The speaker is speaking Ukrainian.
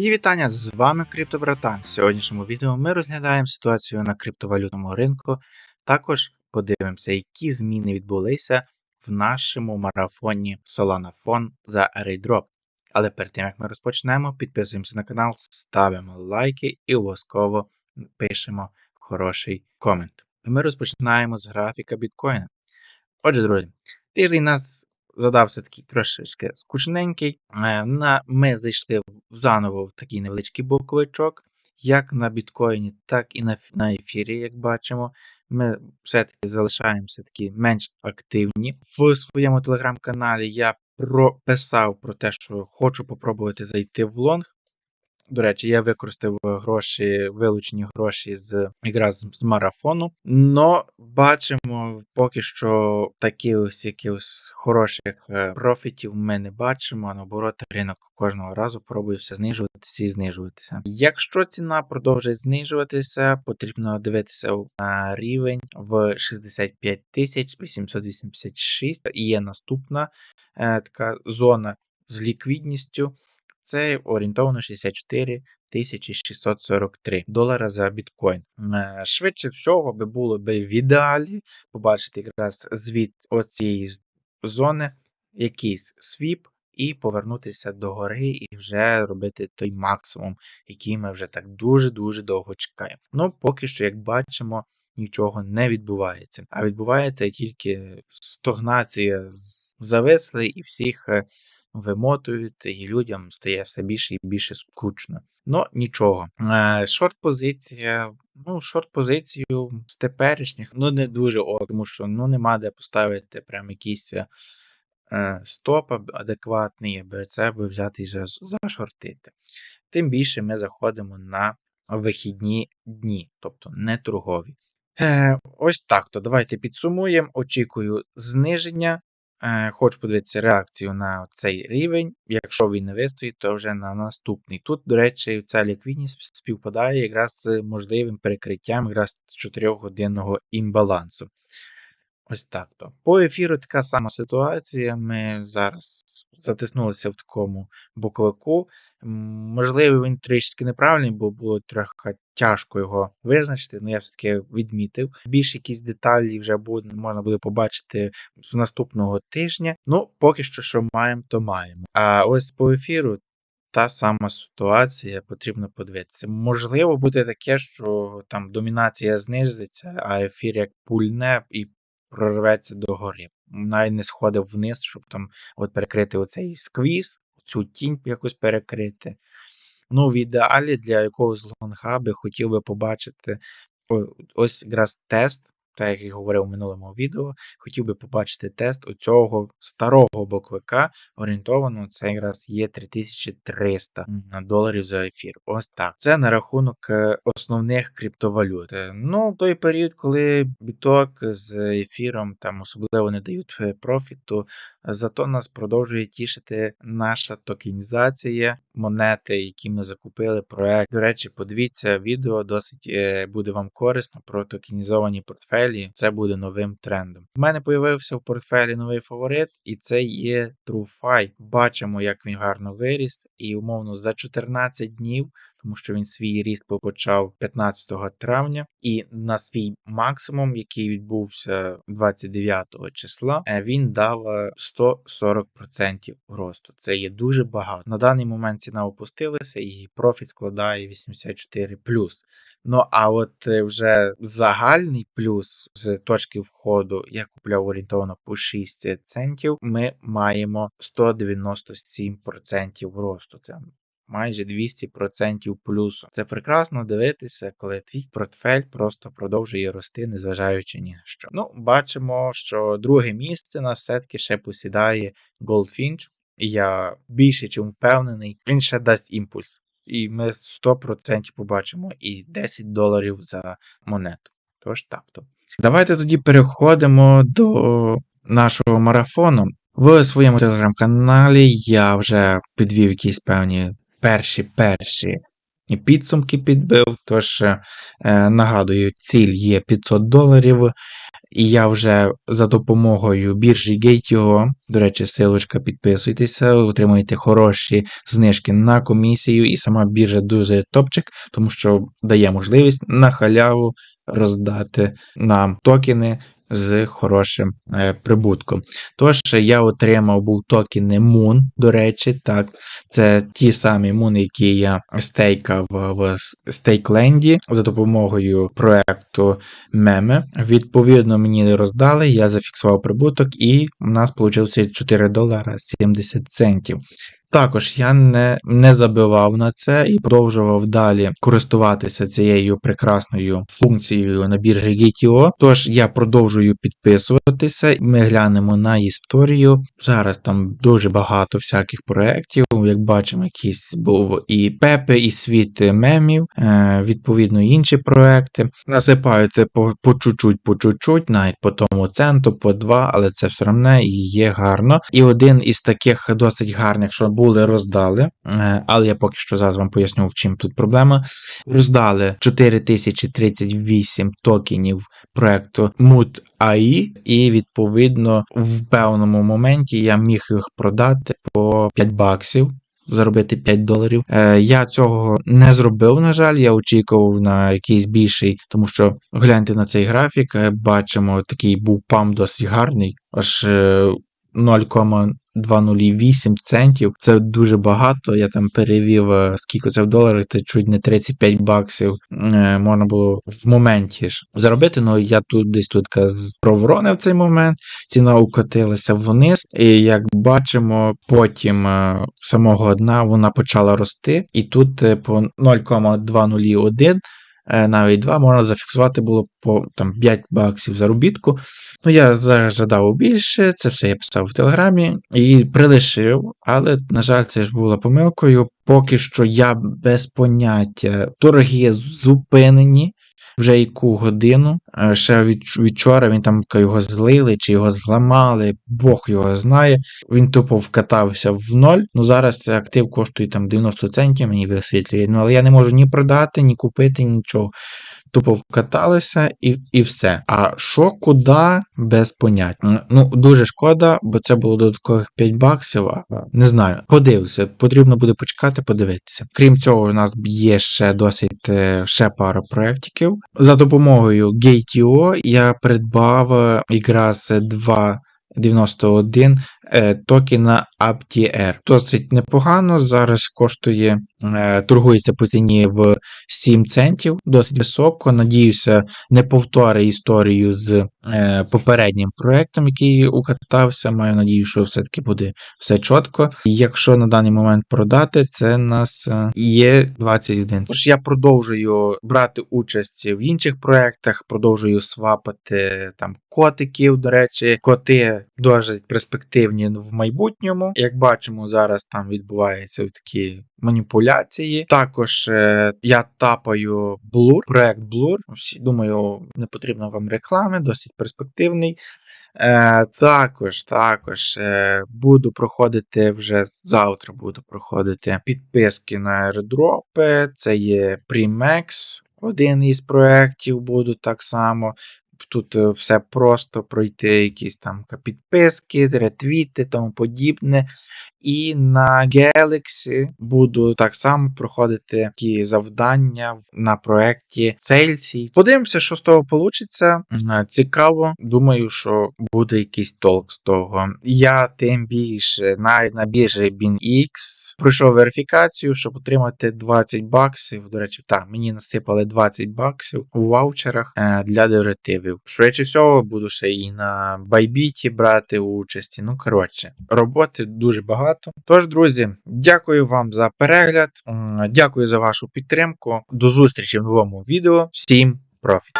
І вітання з вами Криптобратан. В сьогоднішньому відео ми розглядаємо ситуацію на криптовалютному ринку. Також подивимося, які зміни відбулися в нашому марафоні Solana Fon за Airdrop. Але перед тим як ми розпочнемо, підписуємося на канал, ставимо лайки і обов'язково пишемо хороший комент. Ми розпочинаємо з графіка біткоїна. Отже, друзі, тиждень нас задався такий трошечки скучненький. Е, На, ми зайшли заново в такий невеличкий боковичок, як на біткоїні, так і на, на ефірі, як бачимо. Ми все-таки залишаємося такі менш активні. В своєму телеграм-каналі я прописав про те, що хочу попробувати зайти в лонг. До речі, я використав гроші, вилучені гроші з якраз з марафону. Но бачимо поки що ось якихось хороших е, профітів ми не бачимо. А наоборот, ринок кожного разу пробує все знижуватися і знижуватися. Якщо ціна продовжить знижуватися, потрібно дивитися на рівень в 65 тисяч 886. І є наступна е, така зона з ліквідністю. Це орієнтовно 64 643 долара за біткоін. Е, Швидше всього би було би в ідеалі побачити якраз звіт оцієї зони, якийсь свіп, і повернутися до гори і вже робити той максимум, який ми вже так дуже-дуже довго чекаємо. Ну, поки що, як бачимо, нічого не відбувається. А відбувається тільки стогнація зависли і всіх е, вимотують, і людям стає все більше і більше скучно. Ну, нічого. Е, Шорт-позиція. Ну, шорт-позицію з теперішніх, ну не дуже ок, тому що ну нема де поставити прям якийсь е, стоп адекватний, аби це аби взяти і зашортити. Тим більше ми заходимо на вихідні дні, тобто не торгові. Е, ось так. То давайте підсумуємо. Очікую зниження. Е, хочу подивитися реакцію на цей рівень. Якщо він не вистоїть, то вже на наступний. Тут, до речі, ця ліквідність співпадає якраз з можливим перекриттям якраз 4-годинного імбалансу. Ось так то. По ефіру така сама ситуація. Ми зараз затиснулися в такому боковику. М, Можливо, він трішки неправильний, бо було трохи тяжко його визначити, але я все-таки відмітив. Більше якісь деталі вже буде, можна буде побачити з наступного тижня. Ну, поки що, що маємо, то маємо. А ось по ефіру. Та сама ситуація, потрібно подивитися. Можливо, буде таке, що там домінація знизиться, а ефір як пульне і прорветься до гори. Навіть не сходив вниз, щоб там от перекрити оцей сквіз, цю тінь якось перекрити. Ну, в ідеалі для якогось лонга би хотів би побачити ось якраз тест, так як я говорив у минулому відео, хотів би побачити тест у цього старого боковика, орієнтовано це якраз є 3300 доларів за ефір. Ось так. Це на рахунок е, основних криптовалют. Е, Ну, в той період, коли біток з ефіром там особливо не дають е, профіту, зато нас продовжує тішити наша токенізація, монети, які ми закупили, проект. До речі, подивіться відео, досить буде вам корисно про токенізовані портфелі. Це буде новим трендом. У мене появився в портфелі новий фаворит, і це є TrueFi. Бачимо, як він гарно виріс, і умовно за 14 днів. Тому що він свій ріст почав 15 травня, і на свій максимум, який відбувся 29 числа, е, він дав е, 140% росту. Це є дуже багато. На даний момент ціна опустилася, і профіт складає 84 Ну а от е, вже загальний плюс з точки входу, я купляв орієнтовно по 6 центів, ми маємо 197% росту. Це майже 200% плюсу. Це прекрасно дивитися, коли твій портфель просто продовжує рости, незважаючи ні на що. Ну, бачимо, що друге місце нас все-таки ще посідає Goldfinch. Я більше чим впевнений, він ще дасть імпульс. І ми 100% побачимо і 10 доларів за монету. Тож так. Давайте тоді переходимо до нашого марафону. В своєму телеграм-каналі я вже підвів якісь певні перші перші підсумки підбив. Тож е, нагадую, ціль є 500 доларів. І я вже за допомогою біржі Gate.io, до речі, силочка, підписуйтеся, отримуєте хороші знижки на комісію, і сама біржа дуже топчик, тому що дає можливість на халяву роздати нам токени з хорошим е, прибутком. Тож я отримав був токени Moon, до речі, так. Це ті самі Moon, які я стейкав в стейкленді за допомогою проекту Meme. Відповідно, мені роздали, я зафіксував прибуток, і у нас вийшло 4 долара 70 центів. Також я не, не забивав на це і продовжував далі користуватися цією прекрасною функцією на біржі GTO. Тож я продовжую підписуватися, ми глянемо на історію. Зараз там дуже багато всяких проєктів. Як бачимо, якийсь був і Пепе, і світ мемів, е, відповідно інші проекти. Насипаються по, по чуть-чуть, по чуть-чуть, навіть по тому центу, по два, але це все одно і є гарно. І один із таких досить гарних, що були, роздали, е, але я поки що зараз вам поясню, в чим тут проблема. Роздали 4038 токенів проекту MUT AI, і відповідно в певному моменті я міг їх продати по 5 баксів. Заробити 5 доларів. Е, Я цього не зробив, на жаль, я очікував на якийсь більший, тому що гляньте на цей графік, е, бачимо, такий був пам досить гарний, аж е, 2,08 центів. Це дуже багато. Я там перевів, е, скільки це в доларах, це чуть не 35 баксів. Е, можна було в моменті ж заробити. Ну я тут десь тут проворонив цей момент. Ціна укотилася вниз. І як бачимо, потім е, самого дна вона почала рости, і тут по 0,201 е, Навіть 2 можна зафіксувати було по там 5 баксів заробітку. Ну, я зажадав більше, це все я писав в Телеграмі і прилишив, але, на жаль, це ж було помилкою. Поки що я без поняття. Торги зупинені вже яку годину. Е, Ще від, вчора він там його злили чи його зламали, Бог його знає. Він тупо вкатався в ноль. Ну зараз цей актив коштує там 90 центів, мені висвітлює. Ну але я не можу ні продати, ні купити, нічого. Тупо вкаталися і, і все. А що, куди, без понять. М, Ну, дуже шкода, бо це було додаткових 5 баксів. А не знаю. Подивлюся, потрібно буде почекати, подивитися. Крім цього, у нас є ще досить е, ще пара проєктиків. За допомогою Gate.io я придбав е, якраз 2.91 е, токена APTR. Досить непогано. Зараз коштує, е, торгується по ціні в 7 центів, досить високо. Надіюся, не повторить історію з е, попереднім проектом, який укатався. Маю надію, що все-таки буде все чітко. Якщо на даний момент продати, це нас е, є 21. Тож я продовжую брати участь в інших проектах, продовжую свапати там котиків. До речі, коти досить перспективні в майбутньому. Як бачимо, зараз там відбуваються такі маніпуляції. Також е, я тапаю Blur, проект Blur. Всі думаю, не потрібно вам реклами, досить перспективний. Е, також, також е, буду проходити вже завтра буду проходити підписки на airdrop. Це є Primex, один із проєктів буду так само. Тут е, все просто пройти якісь там підписки, ретвіти, тому подібне. І на Galaxy буду так само проходити ті завдання на проєкті Цельсій. Подивимося, що з того вийде. Цікаво. Думаю, що буде якийсь толк з того. Я тим більше навіть на біржі BinX пройшов верифікацію, щоб отримати 20 баксів. До речі, так, мені насипали 20 баксів у ваучерах е, для деративів. Швидше всього, буду ще і на Байбіті брати участі. Ну, коротше, роботи дуже багато. Тож, друзі, дякую вам за перегляд. Дякую за вашу підтримку. До зустрічі в новому відео. Всім профіт!